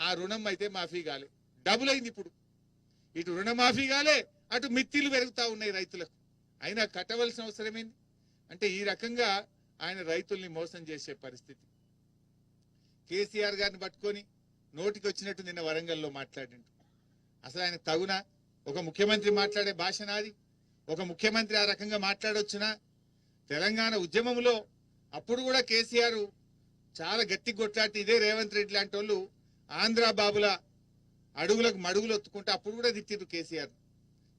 ఆ రుణం అయితే మాఫీ కాలే. డబుల్ అయింది ఇప్పుడు. ఇటు రుణమాఫీ కాలే అటు మిత్తిలు పెరుగుతూ ఉన్నాయి రైతులకు. అయినా కట్టవలసిన అవసరం ఏంది? అంటే ఈ రకంగా ఆయన రైతుల్ని మోసం చేసే పరిస్థితి. కేసీఆర్ గారిని పట్టుకొని నోటికి వచ్చినట్టు నిన్న వరంగల్లో మాట్లాడిండు. అసలు ఆయన తగునా? ఒక ముఖ్యమంత్రి మాట్లాడే భాష నాది. ఒక ముఖ్యమంత్రి ఆ రకంగా మాట్లాడొచ్చునా? తెలంగాణ ఉద్యమంలో అప్పుడు కూడా కేసీఆర్ చాలా గట్టి కొట్లాటి ఇదే రేవంత్ రెడ్డి లాంటి వాళ్ళు ఆంధ్ర బాబుల అడుగులకు మడుగులు ఒత్తుకుంటే అప్పుడు కూడా తిట్టిరు కేసీఆర్.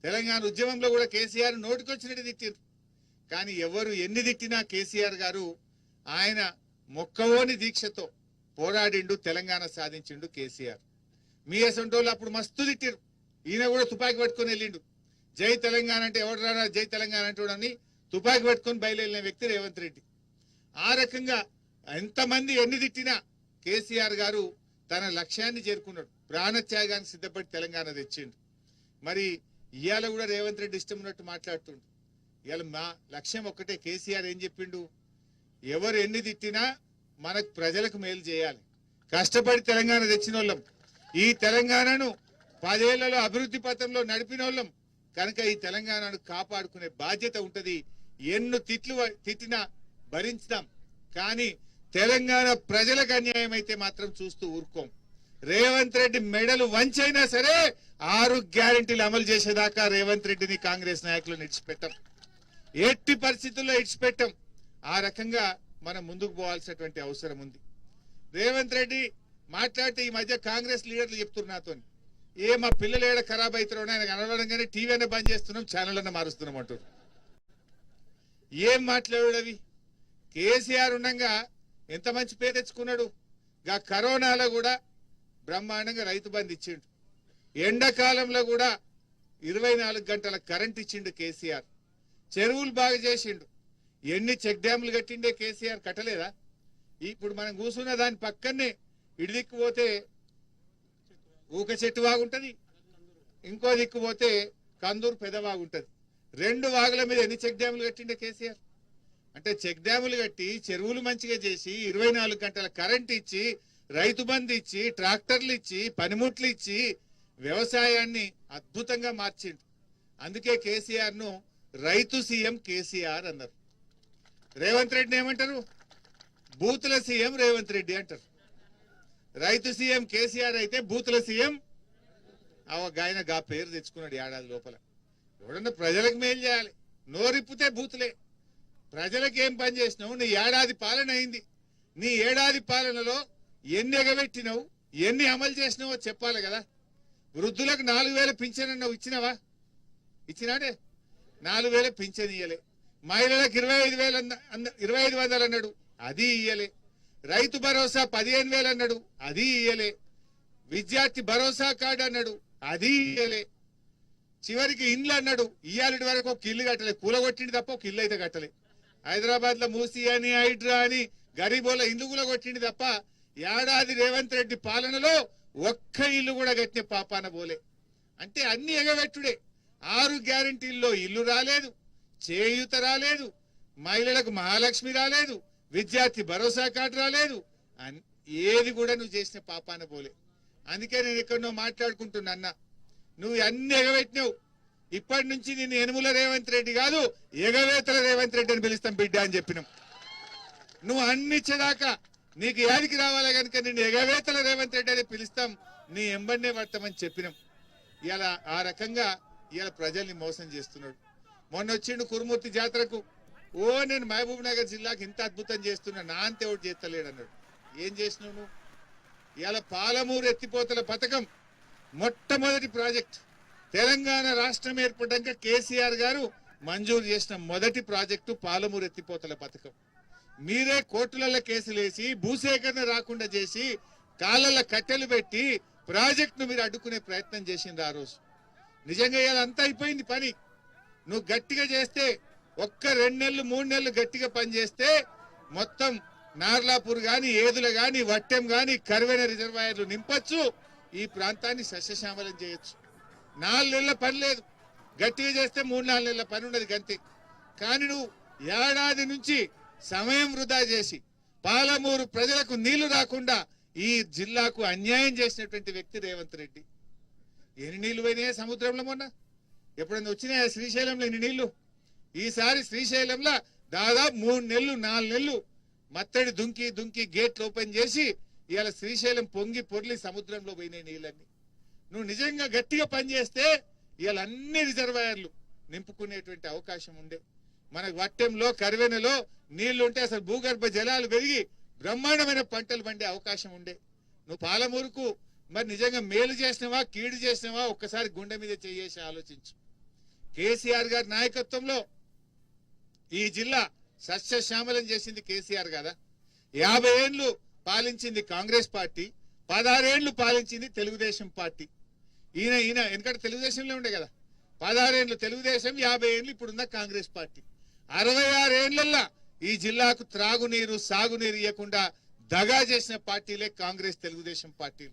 తెలంగాణ ఉద్యమంలో కూడా కేసీఆర్ నోటికొచ్చినట్టు తిట్టిరు కానీ ఎవరు ఎన్ని తిట్టినా కేసీఆర్ గారు ఆయన మొక్కవోని దీక్షతో పోరాడిండు తెలంగాణ సాధించిండు కేసీఆర్. మీ అసంటోళ్ళు అప్పుడు మస్తు తిట్టిరు ఈయన కూడా తుపాకి పట్టుకొని వెళ్ళిండు. జై తెలంగాణ అంటే ఎవడు రానా జై తెలంగాణ అంటాడని తుపాకి పట్టుకొని బయలుదేరిన వ్యక్తి రేవంత్ రెడ్డి. ఆ రకంగా ఎంతమంది ఎన్ని తిట్టినా కేసీఆర్ గారు తన లక్ష్యాన్ని చేరుకున్నాడు. ప్రాణత్యాగాన్ని సిద్ధపడి తెలంగాణ తెచ్చిండు. మరి ఇవాళ కూడా రేవంత్ రెడ్డి ఇష్టం ఉన్నట్టు మాట్లాడుతుండు. ఇవాళ మా లక్ష్యం ఒక్కటే కేసీఆర్ ఏం చెప్పిండు? ఎవరు ఎన్ని తిట్టినా మనకు ప్రజలకు మేలు చేయాలి. కష్టపడి తెలంగాణ తెచ్చిన వాళ్ళం ఈ తెలంగాణను పదేళ్ళలో అభివృద్ధి పథంలో నడిపిన వాళ్ళం కనుక ఈ తెలంగాణను కాపాడుకునే బాధ్యత ఉంటుంది. ఎన్ను తిట్లు తిట్టినా భరించుదాం కానీ తెలంగాణ ప్రజలకు అన్యాయం అయితే మాత్రం చూస్తూ ఊరుకోం. రేవంత్ రెడ్డి మెడలు వంచైనా సరే ఆరు గ్యారెంటీలు అమలు చేసేదాకా రేవంత్ రెడ్డిని కాంగ్రెస్ నాయకులు ఇడిచిపెట్టాం. ఎట్టి పరిస్థితుల్లో ఇడిచిపెట్టాం. ఆ రకంగా మనం ముందుకు పోవాల్సినటువంటి అవసరం ఉంది. రేవంత్ రెడ్డి మాట్లాడితే ఈ మధ్య కాంగ్రెస్ లీడర్లు చెప్తున్నారు నాతో ఏ మా పిల్లలు ఏడ ఖరాబ్ అవుతారో ఆయన కనబడంగానే టీవీ అనే బంద్ చేస్తున్నాం ఛానల్ అన్న మారుస్తున్నాం అంటారు ఏం మాట్లాడాడు కేసీఆర్ ఉండగా ఎంత మంచి పేరు తెచ్చుకున్నాడు? గా కరోనాలో కూడా బ్రహ్మాండంగా రైతు బంధు ఇచ్చిండు. ఎండాకాలంలో కూడా ఇరవై నాలుగు గంటల కరెంట్ ఇచ్చిండు కేసీఆర్. చెరువులు బాగా చేసిండు. ఎన్ని చెక్ డ్యాములు కట్టిండే కేసీఆర్ కట్టలేదా? ఇప్పుడు మనం కూర్చున్న దాని పక్కనే ఇడిదిక్కు పోతే ఊక చెట్టు వాగుంటుంది ఇంకో దిక్కు పోతే కందూరు పెద్ద వాగుంటది రెండు వాగుల మీద ఎన్ని చెక్ డ్యాములు కట్టిండే కేసీఆర్? అంటే చెక్ డ్యాములు కట్టి చెరువులు మంచిగా చేసి ఇరవై నాలుగు గంటల కరెంట్ ఇచ్చి రైతు బంధు ఇచ్చి ట్రాక్టర్లు ఇచ్చి పనిముట్లు ఇచ్చి వ్యవసాయాన్ని అద్భుతంగా మార్చిండు. అందుకే కేసీఆర్ను రైతు సీఎం కేసీఆర్ అన్నారు. రేవంత్ రెడ్డిని ఏమంటారు? బూతుల సీఎం రేవంత్ రెడ్డి అంటారు. రైతు సీఎం కేసీఆర్ అయితే బూతుల సీఎం ఆ గా పేరు తెచ్చుకున్నాడు ఏడాది లోపల. ఎవడన్నా ప్రజలకు మేలు చేయాలి. నోరిప్పితే బూతులే. ప్రజలకేం పని చేసినావు? నీ ఏడాది పాలన అయింది. నీ ఏడాది పాలనలో ఎన్ని ఎగబెట్టినావు? ఎన్ని అమలు చేసినావో చెప్పాలి కదా. వృద్ధులకు నాలుగు వేల పింఛన్ అన్నావు ఇచ్చినావా? ఇచ్చినాడే నాలుగు వేల పింఛన్ ఇయ్యలే. మహిళలకు ఇరవై ఐదు వేలు ఇరవై ఐదు వందలు అన్నాడు అది ఇయ్యలే. రైతు భరోసా పదిహేను వేలు అన్నాడు అది ఇయ్యలే. విద్యార్థి భరోసా కార్డు అన్నాడు అది ఇయ్యలే. చివరికి ఇండ్లు అన్నాడు ఇయ్యాలటి వరకు ఒక ఇల్లు కట్టలే. కూలగొట్టింది తప్ప ఒక ఇల్లు అయితే కట్టలే. హైదరాబాద్లో మూసి అని హైడ్రా అని గరీబోల ఇల్లు కూడా కొట్టింది తప్ప ఏడాది రేవంత్ రెడ్డి పాలనలో ఒక్క ఇల్లు కూడా కట్టిన పాపాన పోలే. అంటే అన్ని ఎగబెట్టుడే ఆరు గ్యారంటీల్లో ఇల్లు రాలేదు చేయూత రాలేదు మహిళలకు మహాలక్ష్మి రాలేదు విద్యార్థి భరోసా కార్డు రాలేదు ఏది కూడా నువ్వు చేసిన పాపాన పోలే. అందుకే నేను ఎక్కడో మాట్లాడుకుంటున్నా అన్న. నువ్వు అన్ని ఎగబెట్టినావు. ఇప్పటి నుంచి నేను ఎనుముల రేవంత్ రెడ్డి కాదు ఎగవేతల రేవంత్ రెడ్డి అని పిలుస్తాం బిడ్డ అని చెప్పినాం. నువ్వు అన్నిచ్చేదాకా నీకు యాదికి రావాలా కనుక నిన్ను ఎగవేతల రేవంత్ రెడ్డి అని పిలుస్తాం నీ ఎంబడినే పడతామని చెప్పినాం. ఇలా ఆ రకంగా ఇలా ప్రజల్ని మోసం చేస్తున్నాడు. మొన్న వచ్చిండు కురుమూర్తి జాతరకు ఓ నేను మహబూబ్ నగర్ జిల్లాకి ఇంత అద్భుతం చేస్తున్నా నా అంతే ఒకటి చేస్తలేడు అన్నాడు. ఏం చేసినావు నువ్వు? ఇలా పాలమూరు ఎత్తిపోతల పథకం మొట్టమొదటి ప్రాజెక్ట్. తెలంగాణ రాష్ట్రం ఏర్పడ్డాక కేసీఆర్ గారు మంజూరు చేసిన మొదటి ప్రాజెక్టు పాలమూరు ఎత్తిపోతల పథకం. మీరే కోర్టులలో కేసులేసి భూసేకరణ రాకుండా చేసి కాళ్ళ కట్టెలు పెట్టి ప్రాజెక్టును మీరు అడ్డుకునే ప్రయత్నం చేసింది ఆ రోజు. నిజంగా ఇలా అంతా అయిపోయింది పని. నువ్వు గట్టిగా చేస్తే ఒక్క రెండు నెలలు మూడు నెలలు గట్టిగా పనిచేస్తే మొత్తం నార్లాపూర్ గాని ఏదుల గాని వట్టెం గాని కరువైన రిజర్వాయర్లు నింపొచ్చు. ఈ ప్రాంతాన్ని సస్యశ్యామలం చేయొచ్చు. నాలుగు నెలల పని లేదు. గట్టిగా చేస్తే మూడు నాలుగు నెలల పని ఉండదు గంతే. కానీ నువ్వు ఏడాది నుంచి సమయం వృధా చేసి పాలమూరు ప్రజలకు నీళ్ళు రాకుండా ఈ జిల్లాకు అన్యాయం చేసినటువంటి వ్యక్తి రేవంత్ రెడ్డి. ఎన్ని నీళ్ళు పోయినాయా సముద్రంలో మొన్న? ఎప్పుడైనా వచ్చినాయా శ్రీశైలంలో ఎన్ని నీళ్ళు? ఈసారి శ్రీశైలంలో దాదాపు మూడు నెలలు నాలుగు నెలలు మత్తడి దుంకి దుంకి గేట్లు ఓపెన్ చేసి ఇవాళ శ్రీశైలం పొంగి పొర్లి సముద్రంలో పోయినాయి నీళ్ళన్నీ. నువ్వు నిజంగా గట్టిగా పనిచేస్తే ఇవాళ అన్ని రిజర్వాయర్లు నింపుకునేటువంటి అవకాశం ఉండే. మనకు వట్టెంలో కరివెనలో నీళ్ళు ఉంటే అసలు భూగర్భ జలాలు పెరిగి బ్రహ్మాండమైన పంటలు పండే అవకాశం ఉండే. నువ్వు పాలమూరుకు మరి నిజంగా మేలు చేసినవా కీడు చేసినవా ఒక్కసారి గుండె మీద చేసి ఆలోచించు. కేసీఆర్ గారి నాయకత్వంలో ఈ జిల్లా సస్యశ్యామలం చేసింది కేసీఆర్ కదా. యాభై ఏండ్లు పాలించింది కాంగ్రెస్ పార్టీ పదహారేళ్ళు పాలించింది తెలుగుదేశం పార్టీ. ఈయన ఈయన ఎందుకంటే తెలుగుదేశంలో ఉండే కదా. పదహారేండ్లు తెలుగుదేశం యాభై ఏళ్ళు ఇప్పుడున్న కాంగ్రెస్ పార్టీ. అరవై ఆరేళ్ళల్లా ఈ జిల్లాకు త్రాగునీరు సాగునీరు ఇవ్వకుండా దగా చేసిన పార్టీలే కాంగ్రెస్ తెలుగుదేశం పార్టీలు.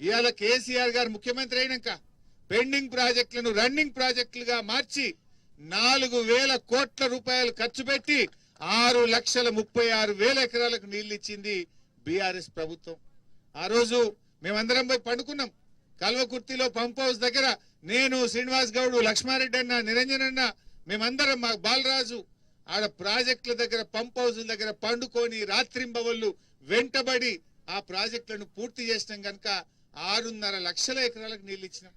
ఇవాళ కేసీఆర్ గారు ముఖ్యమంత్రి అయినాక పెండింగ్ ప్రాజెక్టులను రన్నింగ్ ప్రాజెక్టులుగా మార్చి నాలుగు వేల కోట్ల రూపాయలు ఖర్చు పెట్టి ఆరు లక్షల ముప్పై ఆరు వేల ఎకరాలకు నీళ్ళు ఇచ్చింది బీఆర్ఎస్ ప్రభుత్వం. ఆ రోజు మేమందరం పోయి పండుకున్నాం. కల్వకుర్తిలో పంప్ హౌస్ దగ్గర నేను శ్రీనివాస్ గౌడ్ లక్ష్మారెడ్డి అన్న నిరంజన్ అన్న మేమందరం మా బాలరాజు ఆడ ప్రాజెక్టుల దగ్గర పంప్ హౌస్ దగ్గర పండుకొని రాత్రింబవళ్ళు వెంటబడి ఆ ప్రాజెక్టులను పూర్తి చేసినాం కనుక ఆరున్నర లక్షల ఎకరాలకు నీళ్ళు ఇచ్చినాం.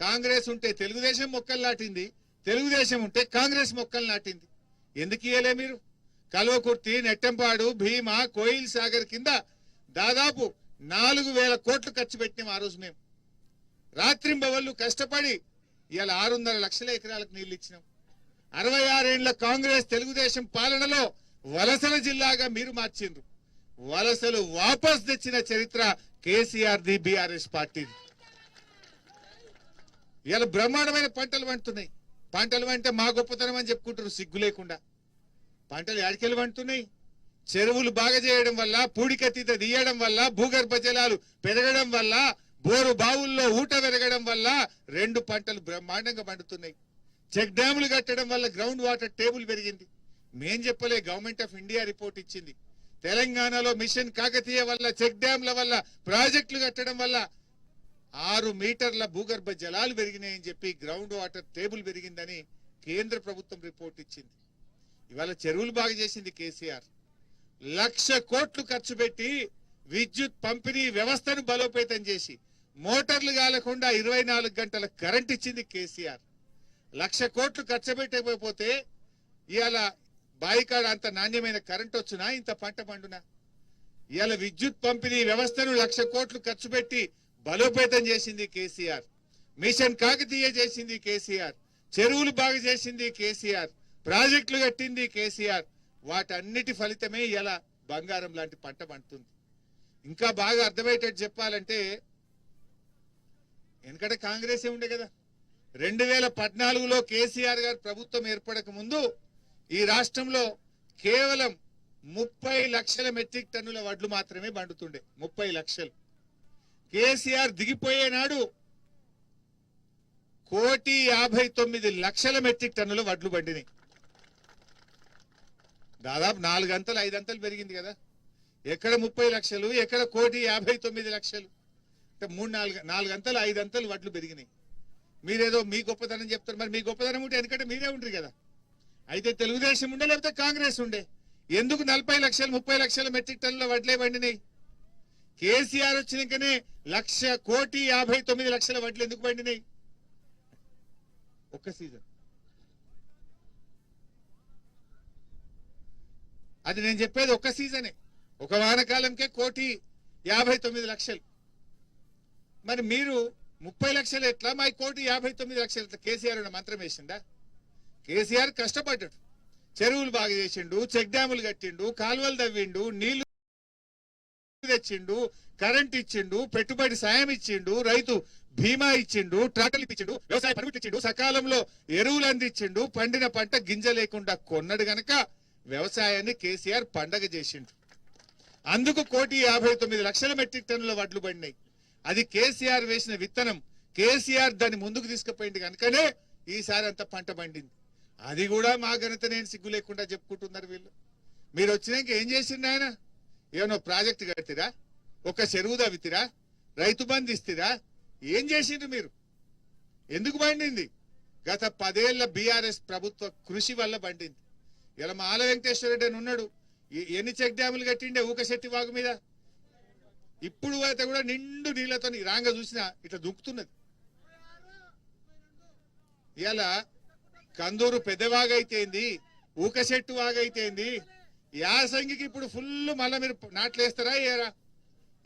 కాంగ్రెస్ ఉంటే తెలుగుదేశం మొక్కలు నాటింది తెలుగుదేశం ఉంటే కాంగ్రెస్ మొక్కలు నాటింది. ఎందుకు ఇయ్యలే మీరు? కల్వకుర్తి నెట్టంపాడు భీమా కోయిల్ సాగర్ కింద దాదాపు నాలుగు వేల కోట్లు ఖర్చు పెట్టినాం ఆ రోజు మేము. రాత్రింబవళ్ళు కష్టపడి ఇవాళ ఆరున్నర లక్షల ఎకరాలకు నీళ్ళు ఇచ్చినాం. అరవై ఆరేళ్ళ కాంగ్రెస్ తెలుగుదేశం పాలనలో వలసల జిల్లాగా మీరు మార్చిండ్రు. వలసలు వాపస్ తెచ్చిన చరిత్ర కేసీఆర్ ది బీఆర్ఎస్ పార్టీ ఇవాళ బ్రహ్మాండమైన పంటలు వండుతున్నాయి పంటలు అంటే మా గొప్పతనం అని చెప్పుకుంటారు సిగ్గు లేకుండా. పంటలు ఎడకెళ్ళి వండుతున్నాయి చెరువులు బాగా చేయడం వల్ల పూడికతీత తీయడం వల్ల భూగర్భ జలాలు పెరగడం వల్ల బోరు బావుల్లో ఊట పెరగడం వల్ల రెండు పంటలు బ్రహ్మాండంగా పండుతున్నాయి. చెక్ డ్యాములు కట్టడం వల్ల గ్రౌండ్ వాటర్ టేబుల్ పెరిగింది. మేం చెప్పలే గవర్నమెంట్ ఆఫ్ ఇండియా రిపోర్ట్ ఇచ్చింది. తెలంగాణలో మిషన్ కాకతీయ వల్ల చెక్ డ్యాంల వల్ల ప్రాజెక్టులు కట్టడం వల్ల ఆరు మీటర్ల భూగర్భ జలాలు పెరిగినాయని చెప్పి గ్రౌండ్ వాటర్ టేబుల్ పెరిగిందని కేంద్ర ప్రభుత్వం రిపోర్ట్ ఇచ్చింది. ఇవాళ చెరువులు బాగా చేసింది కేసీఆర్. లక్ష కోట్లు ఖర్చు పెట్టి విద్యుత్ పంపిణీ వ్యవస్థను బలోపేతం చేసి మోటార్లు కాలకుండా ఇరవై నాలుగు గంటల కరెంట్ ఇచ్చింది కేసీఆర్. లక్ష కోట్లు ఖర్చు పెట్టకపోతే ఇవాళ బాయికాడ అంత నాణ్యమైన కరెంట్ వచ్చునా ఇంత పంట పండునా? ఇవాళ విద్యుత్ పంపిణీ వ్యవస్థను లక్ష కోట్లు ఖర్చు పెట్టి బలోపేతం చేసింది కేసీఆర్. మిషన్ కాకతీయ చేసింది కేసీఆర్. చెరువులు బాగా చేసింది కేసీఆర్. ప్రాజెక్టులు కట్టింది కేసీఆర్. వాటన్నిటి ఫలితమే ఇలా బంగారం లాంటి పంట పండుతుంది. ఇంకా బాగా అర్థమయ్యేటట్టు చెప్పాలంటే ఎందుకంటే కాంగ్రెస్ ఉండే కదా. రెండు వేల పద్నాలుగులో కేసీఆర్ గారు ప్రభుత్వం ఏర్పడక ముందు ఈ రాష్ట్రంలో కేవలం ముప్పై లక్షల మెట్రిక్ టన్నుల వడ్లు మాత్రమే పండుతుండే. ముప్పై లక్షలు. కేసీఆర్ దిగిపోయే నాడు కోటి యాభై తొమ్మిది లక్షల మెట్రిక్ టన్నుల వడ్లు పండినాయి. దాదాపు నాలుగు అంతలు ఐదు అంతలు పెరిగింది కదా. ఎక్కడ ముప్పై లక్షలు ఎక్కడ కోటి యాభై తొమ్మిది లక్షలు. అంటే మూడు నాలుగు నాలుగు అంతలు ఐదు అంతలు వడ్లు పెరిగినాయి. మీరేదో మీ గొప్పతనం చెప్తారు. మరి మీ గొప్పతనం ఉంటే ఎందుకంటే మీరే ఉండరు కదా. అయితే తెలుగుదేశం ఉండే లేకపోతే కాంగ్రెస్ ఉండే. ఎందుకు నలభై లక్షలు ముప్పై లక్షల మెట్రిక్ టన్నుల వడ్లే పండినాయి? కేసీఆర్ వచ్చినాకనే లక్ష కోటి యాభై తొమ్మిది లక్షల వడ్లు ఎందుకు పండినాయి? ఒక్క సీజన్. అది నేను చెప్పేది ఒక్క సీజనే. ఒక వానకాలంకే కోటి యాభై తొమ్మిది లక్షలు. మరి మీరు ముప్పై లక్షలు ఎట్లా? మా కోటి యాభై తొమ్మిది లక్షలు ఎట్లా? కేసీఆర్ మంత్రం వేసిండా? కేసీఆర్ కష్టపడ్డాడు. చెరువులు బాగా చేసిండు చెక్ డ్యాములు కట్టిండు కాలువలు తవ్విండు నీళ్ళు తెచ్చిండు కరెంట్ ఇచ్చిండు పెట్టుబడి సాయం ఇచ్చిండు రైతు బీమా ఇచ్చిండు ట్రాక్టర్లు ఇప్పించిండు వ్యవసాయ పనిముట్లు ఇచ్చిండు సకాలంలో ఎరువులు అందించిండు పండిన పంట గింజ లేకుండా కొన్నడు గనక వ్యవసాయాన్ని కేసీఆర్ పండగ చేసిండు. అందుకు కోటి యాభై తొమ్మిది లక్షల మెట్రిక్ టన్నుల వడ్లు పడినాయి. అది కేసీఆర్ వేసిన విత్తనం. కేసీఆర్ దాన్ని ముందుకు తీసుకుపోయింది కనుకనే ఈసారి అంత పంట పండింది. అది కూడా మా ఘనత నేను సిగ్గు లేకుండా చెప్పుకుంటున్నారు వీళ్ళు. మీరు వచ్చినాక ఏం చేసిండు ఆయన ఏమన్నా ప్రాజెక్ట్ కట్టిరా? ఒక చెరువు తవ్వితిరా? రైతు బంధు ఇస్తిరా? ఏం చేసిండ్రు మీరు? ఎందుకు పండింది? గత పదేళ్ళ బీఆర్ఎస్ ప్రభుత్వ కృషి వల్ల పండింది. ఇలా మాల వెంకటేశ్వర రెడ్డి అని ఉన్నాడు. ఎన్ని చెక్ డ్యాములు కట్టిండే ఊకశెట్టి వాగు మీద? ఇప్పుడు అయితే కూడా నిండు నీళ్ళతో రాంగ చూసినా ఇట్లా దుక్కుతున్నది ఇలా కందూరు పెద్దవాగైతేంది ఊకశెట్టు వాగైతేంది యాసంగికి ఇప్పుడు ఫుల్ మళ్ళా మీరు నాట్లేస్తారా ఏరా?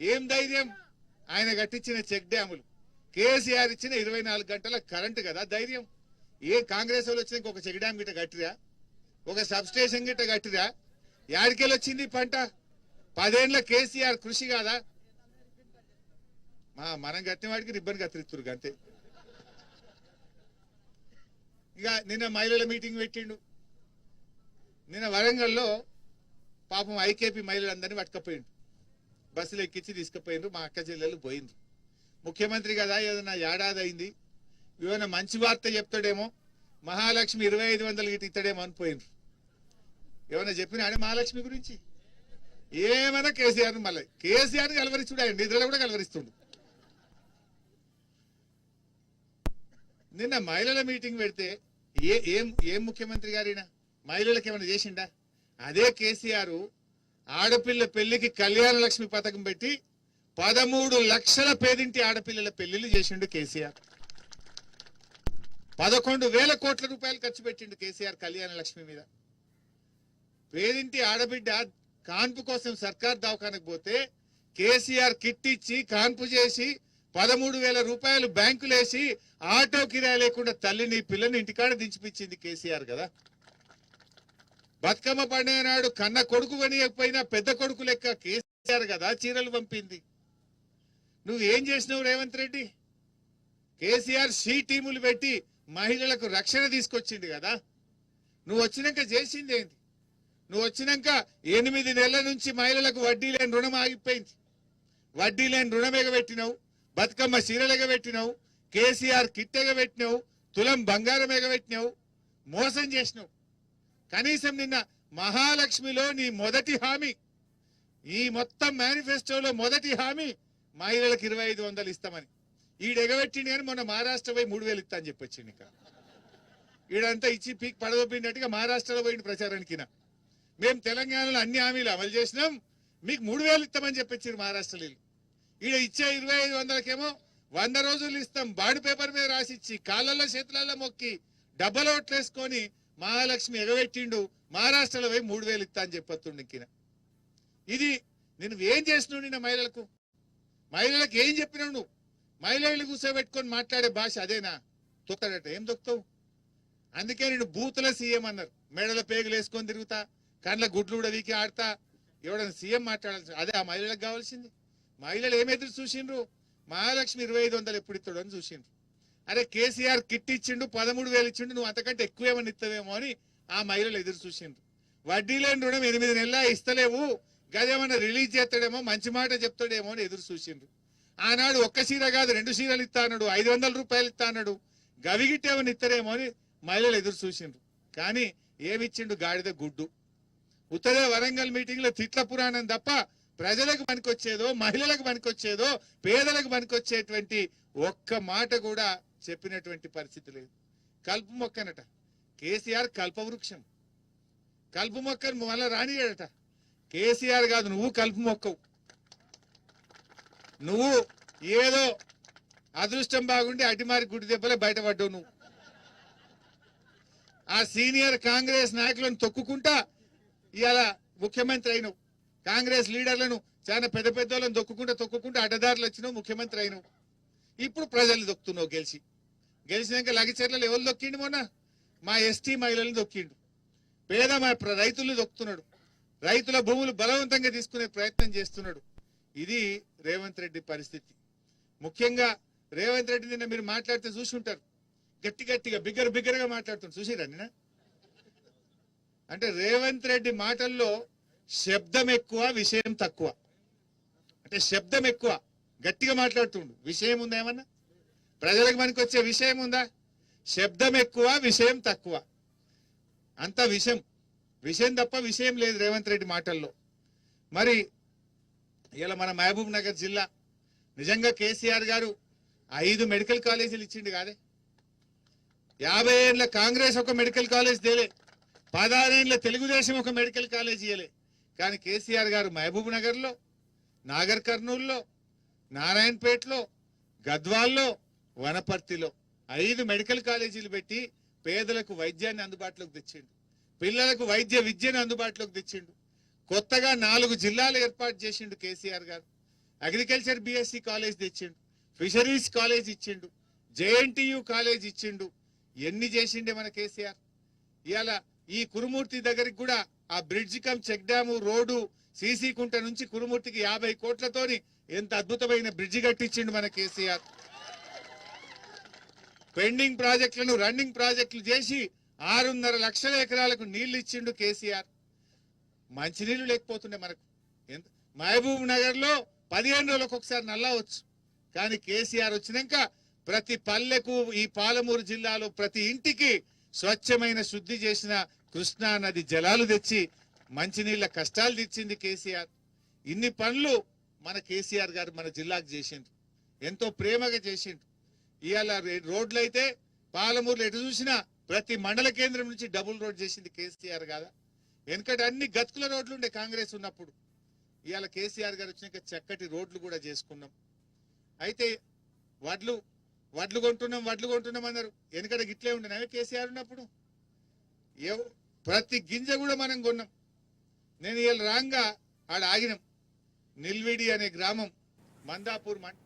ఏం ధైర్యం? ఆయన కట్టించిన చెక్ డ్యాములు. కేసీఆర్ ఇచ్చిన ఇరవై నాలుగు గంటల కరెంటు కదా ధైర్యం. ఏ కాంగ్రెస్ వాళ్ళు వచ్చిన ఒక చెక్ డ్యామ్ గిట్ట కట్టిరా? ఒక సబ్ స్టేషన్ గిట్ట కట్టిరా? యాడికెళ్ళి వచ్చింది పంట? పదేండ్ల కేసీఆర్ కృషి కాదా? మా మనం కట్టిన వాడికి రిబ్బన్ కత్తిరిస్తురు అంతే ఇక నిన్న మహిళల మీటింగ్ పెట్టిండు. నిన్న వరంగల్లో పాపం ఐకేపీ మహిళలందరినీ పట్టుకపోయిండు. బస్సులు ఎక్కించి తీసుకుపోయిండ్రు మా అక్క చెల్లెలు పోయిండ్రు. ముఖ్యమంత్రి కదా ఏదైనా ఏడాది అయింది. ఏమైనా మంచి వార్త చెప్తాడేమో. మహాలక్ష్మి ఇరవై ఐదు వందలు గిట్ట ఇస్తాడేమో అని ఏమైనా చెప్పినా ఆయన మహాలక్ష్మి గురించి? ఏమైనా కేసీఆర్ మళ్ళీ కేసీఆర్ కలవరిస్తుడు ఆయన నిద్రలో కూడా కలవరిస్తుండు. నిన్న మహిళల మీటింగ్ పెడితే ఏ ఏం ఏం ముఖ్యమంత్రి గారైనా? మహిళలకు ఏమైనా చేసిండా? అదే కేసీఆర్ ఆడపిల్ల పెళ్ళికి కళ్యాణ లక్ష్మి పథకం పెట్టి పదమూడు లక్షల పేదింటి ఆడపిల్లల పెళ్ళిళ్ళు చేసిండు కేసీఆర్. పదకొండు వేల కోట్ల రూపాయలు ఖర్చు పెట్టిండు కేసీఆర్ కళ్యాణ లక్ష్మి మీద. పేదింటి ఆడబిడ్డ కాన్పు కోసం సర్కార్ దవాఖానకు పోతే కేసీఆర్ కిట్ ఇచ్చి కాన్పు చేసి పదమూడు వేల రూపాయలు బ్యాంకులేసి ఆటో కిరాయి లేకుండా తల్లిని పిల్లని ఇంటికాడ దించిపించింది కేసీఆర్ కదా. బతుకమ్మ పండుగ నాడు కన్న కొడుకు కొనియకపోయినా పెద్ద కొడుకు లెక్క కేసీఆర్ కదా చీరలు పంపింది. నువ్వేం చేసినావు రేవంత్ రెడ్డి? కేసీఆర్ సి టీములు పెట్టి మహిళలకు రక్షణ తీసుకొచ్చింది కదా. నువ్వు వచ్చినాక చేసింది ఏంటి నువ్వు వచ్చినాక ఎనిమిది నెలల నుంచి మహిళలకు వడ్డీ లేని రుణం ఆగిపోయింది. వడ్డీ లేని రుణం ఎగబెట్టినావు బతుకమ్మ చీరలు ఎగబెట్టినావు కేసీఆర్ కిట్ ఎగబెట్టినావు తులం బంగారం ఎగబెట్టినావు మోసం చేసినావు. కనీసం నిన్న మహాలక్ష్మిలో నీ మొదటి హామీ ఈ మొత్తం మేనిఫెస్టోలో మొదటి హామీ మహిళలకు ఇరవై ఐదు వందలు ఇస్తామని. ఈడు ఎగబెట్టిండు కానీ మొన్న మహారాష్ట్ర పోయి మూడు వేలు ఇస్తా అని చెప్పొచ్చింది ఇంకా. ఈడంతా ఇచ్చి పీక్ పడదొప్పినట్టుగా మహారాష్ట్రలో పోయిన ప్రచారానికి మేము తెలంగాణలో అన్ని హామీలు అమలు చేసినాం మీకు మూడు వేలు ఇస్తామని చెప్పొచ్చారు మహారాష్ట్రలో ఈడ ఇచ్చే ఇరవై ఐదు వందలకేమో వంద రోజులు ఇస్తాం బాండ్ పేపర్ మీద రాసిచ్చి కాళ్ళల్లో చేతులలో మొక్కి డబ్బల ఓట్లేసుకొని మహాలక్ష్మి ఎగబెట్టిండు మహారాష్ట్రలో పోయి మూడు వేలు ఇస్తా అని చెప్పొత్తుండు ఇంకిన ఇది నేను ఏం చేసినావు నిన్న మహిళలకు? మహిళలకు ఏం చెప్పినావు నువ్వు? మహిళలు కూర్చోబెట్టుకొని మాట్లాడే భాష అదేనా? తొక్కడట ఏం తొక్కుతావు? అందుకే నేను బూతుల సీఎం అన్నారు. మెడల పేగులు వేసుకొని తిరుగుతా కండ్ల గుడ్లు కూడా వీకి ఆడతా. ఎవడన్నా సీఎం మాట్లాడాల్సి అదే ఆ మహిళలకు కావాల్సింది. మహిళలు ఏం ఎదురు చూసిండ్రు? మహాలక్ష్మి ఇరవై ఐదు వందలు ఎప్పుడు ఇస్తాడు అని చూసిండ్రు. అరే కేసీఆర్ కిట్ ఇచ్చిండు పదమూడు వేలు ఇచ్చిండు నువ్వు అంతకంటే ఎక్కువ ఇస్తావేమో అని ఆ మహిళలు ఎదురు చూసిండ్రు. వడ్డీ లేని రుణం ఎనిమిది నెలల ఇస్తలేవు. గదేమన్నా రిలీజ్ చేస్తాడేమో మంచి మాట చెప్తాడేమో అని ఎదురు చూసిండ్రు. ఆనాడు ఒక్క చీర కాదు రెండు చీరలు ఇస్తా అన్నాడు ఐదు వందల రూపాయలు ఇస్తా అన్నాడు. గవిగిట్టేమని ఇస్తారేమో అని మహిళలు ఎదురు చూసిండ్రు. కానీ ఏమిచ్చిండు గాడిద గుడ్డు. ఉత్తరే వరంగల్ మీటింగ్లో తిట్ల పురాణం తప్ప ప్రజలకు పనికొచ్చేదో మహిళలకు పనికొచ్చేదో పేదలకు పనికొచ్చేటువంటి ఒక్క మాట కూడా చెప్పినటువంటి పరిస్థితి లేదు. కలుపు మొక్కనట. కేసీఆర్ కల్పవృక్షం. కలుపు మొక్కను మళ్ళీ రానియాడట కేసీఆర్ కాదు నువ్వు కలుపు మొక్కవు. నువ్వు ఏదో అదృష్టం బాగుండి అటిమారి గుడి దెబ్బలే బయటపడ్డావు నువ్వు. ఆ సీనియర్ కాంగ్రెస్ నాయకులను తొక్కుకుంటా ఇవాళ ముఖ్యమంత్రి అయినవు. కాంగ్రెస్ లీడర్లను చాలా పెద్ద పెద్ద వాళ్ళని తొక్కుకుంటా తొక్కుకుంటా అడ్డదారులు వచ్చినావు ముఖ్యమంత్రి అయినవు. ఇప్పుడు ప్రజలు దొక్కుతున్నావు గెలిచి. గెలిచినాక లగచర్లలో ఎవరు దొక్కిండు మొన్న? మా ఎస్టీ మహిళలను దొక్కిండు పేద మా ప్ర- రైతులు దొక్కుతున్నాడు రైతుల భూములు బలవంతంగా తీసుకునే ప్రయత్నం చేస్తున్నాడు. ఇది రేవంత్ రెడ్డి పరిస్థితి. ముఖ్యంగా రేవంత్ రెడ్డి నిన్న మీరు మాట్లాడితే చూసి ఉంటారు గట్టి గట్టిగా బిగ్గర బిగ్గరగా మాట్లాడుతుంది చూసిరా నిన్న? అంటే రేవంత్ రెడ్డి మాటల్లో శబ్దం ఎక్కువ విషయం తక్కువ. అంటే శబ్దం ఎక్కువ. గట్టిగా మాట్లాడుతుండు. విషయం ఉందా ఏమన్నా? ప్రజలకు మనకి వచ్చే విషయం ఉందా? శబ్దం ఎక్కువ విషయం తక్కువ. అంత విషయం విషయం తప్ప విషయం లేదు రేవంత్ రెడ్డి మాటల్లో. మరి ఇలా మన మహబూబ్ నగర్ జిల్లా. నిజంగా కేసీఆర్ గారు ఐదు మెడికల్ కాలేజీలు ఇచ్చిండు కాదే? యాభై ఏళ్ళ కాంగ్రెస్ ఒక మెడికల్ కాలేజ్ తేలే. పదహారేళ్ళ తెలుగుదేశం ఒక మెడికల్ కాలేజ్ ఇయలే కానీ కేసీఆర్ గారు మహబూబ్ నగర్లో నాగర్ కర్నూల్లో నారాయణపేటలో గద్వాల్లో వనపర్తిలో ఐదు మెడికల్ కాలేజీలు పెట్టి పేదలకు వైద్యాన్ని అందుబాటులోకి తెచ్చిండు. పిల్లలకు వైద్య విద్యను అందుబాటులోకి తెచ్చిండు. కొత్తగా నాలుగు జిల్లాలు ఏర్పాటు చేసిండు కేసీఆర్ గారు. అగ్రికల్చర్ బీఎస్సీ కాలేజ్ తెచ్చిండు ఫిషరీస్ కాలేజ్ ఇచ్చిండు జేఎన్టీయు కాలేజ్ ఇచ్చిండు. ఎన్ని చేసిండే మన కేసీఆర్? ఇవాళ ఈ కురుమూర్తి దగ్గరికి కూడా ఆ bridge cum check dam road CC కుంట నుంచి కురుమూర్తికి యాభై కోట్లతోని ఎంత అద్భుతమైన బ్రిడ్జి కట్టించిండు మన కేసీఆర్. పెండింగ్ ప్రాజెక్టులను రన్నింగ్ ప్రాజెక్టులు చేసి ఆరున్నర లక్షల ఎకరాలకు నీళ్ళు ఇచ్చిండు కేసీఆర్. మంచినీళ్ళు లేకపోతుండే మనకు. ఎంత? మహబూబ్ నగర్లో పదిహేను రోజులకు ఒకసారి నల్లా వచ్చు. కానీ కేసీఆర్ వచ్చినాక ప్రతి పల్లెకు ఈ పాలమూరు జిల్లాలో ప్రతి ఇంటికి స్వచ్ఛమైన శుద్ధి చేసిన కృష్ణా నది జలాలు తెచ్చి మంచినీళ్ళ కష్టాలు తెచ్చింది కేసీఆర్. ఇన్ని పనులు మన కేసీఆర్ గారు మన జిల్లాకు చేసిండు ఎంతో ప్రేమగా చేసిండు ఇవాళ రే- రోడ్లు అయితే పాలమూరులో ఎటు చూసినా ప్రతి మండల కేంద్రం నుంచి డబుల్ రోడ్ చేసింది కేసీఆర్ కాదా ఎందుకంటే అన్ని గతుకుల రోడ్లు ఉండే కాంగ్రెస్ ఉన్నప్పుడు. ఇవాళ కేసీఆర్ గారు వచ్చినాక చక్కటి రోడ్లు కూడా చేసుకున్నాం. అయితే వడ్లు వడ్లు కొంటున్నాం వడ్లు కొంటున్నాం అన్నారు. ఎందుకంటే గిట్లే ఉండే కేసీఆర్ ఉన్నప్పుడు. ఎవ్- ప్రతి గింజ కూడా మనం కొన్నాం. నేను ఇవాళ రాంగా ఆడ ఆగినాం. నిల్విడి అనే గ్రామం మందాపూర్ మంట